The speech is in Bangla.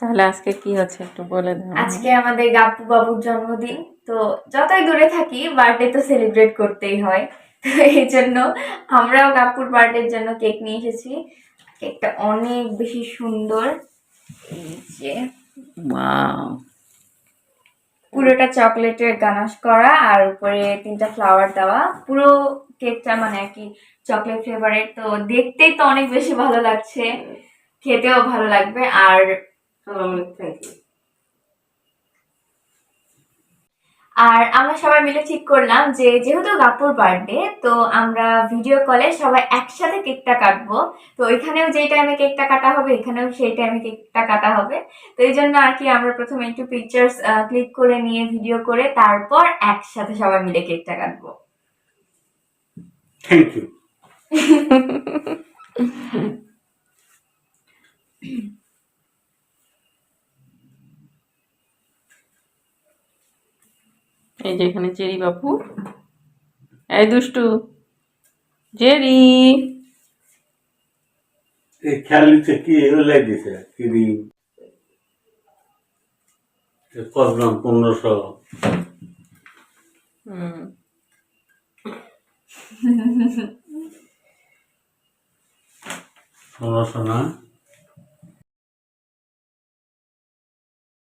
তাহলে আজকে কি হচ্ছে একটু বলে দাও আজকে আমাদের গাপ্পু বাবুর জন্মদিন। তো যতই দূরে থাকি বার্থডে তো সেলিব্রেট করতেই হয়। এই জন্য আমরাও গাপ্পুর বার্থডের জন্য কেক নিয়ে এসেছি। কেকটা অনেক বেশি সুন্দর। এই যে পুরোটা চকলেটের গানাশ করা আর উপরে তিনটা ফ্লাওয়ার দেওয়া। পুরো কেকটা মানে আর কি চকলেট ফ্লেভারের তো দেখতেই তো অনেক বেশি ভালো লাগছে। খেতেও ভালো লাগবে। আর আর আমরা সবাই মিলে ঠিক করলাম যে যেহেতু গাপুর বার্থডে তো আমরা ভিডিও কলে সবাই একসাথে কেকটা কাটবো। তো ওইখানেও যেই টাইমে কেকটা কাটা হবে এখানেও সেই টাইমে কেকটা কাটা হবে। তো এই জন্য আর কি আমরা প্রথমে একটু পিকচার্স ক্লিক করে নিয়ে ভিডিও করে তারপর একসাথে সবাই মিলে কেকটা কাটবো। থ্যাংক ইউ এই যে এখানে জেরি বাপু। এই দুষ্টু জেরি। খেয়ালিতে কি এগুলো দিছে? ক্রিম কত গ্রাম পনেরোশো। হুম। পনেরোশো না?